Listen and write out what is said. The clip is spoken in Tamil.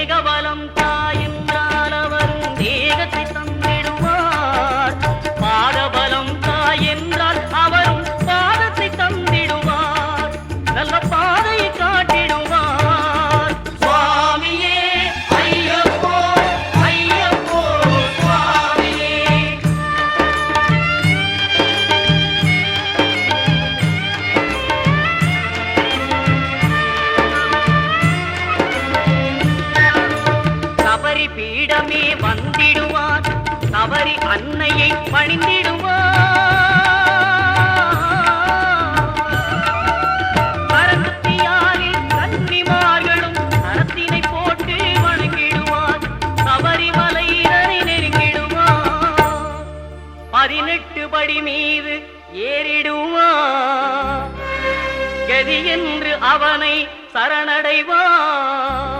వేగబలంతో என்னிடமே வந்திடுவார். தவறி அன்னையை பணிந்திடுவார். பரமத்தியாரில் கன்னிமார்களும் நரத்தினை போட்டு வணங்கிடுவார். சபரிமலை நெருங்கிடுவார். பதினெட்டு படி மீது ஏறிடுவார். கதி என்று அவனை சரணடைவான்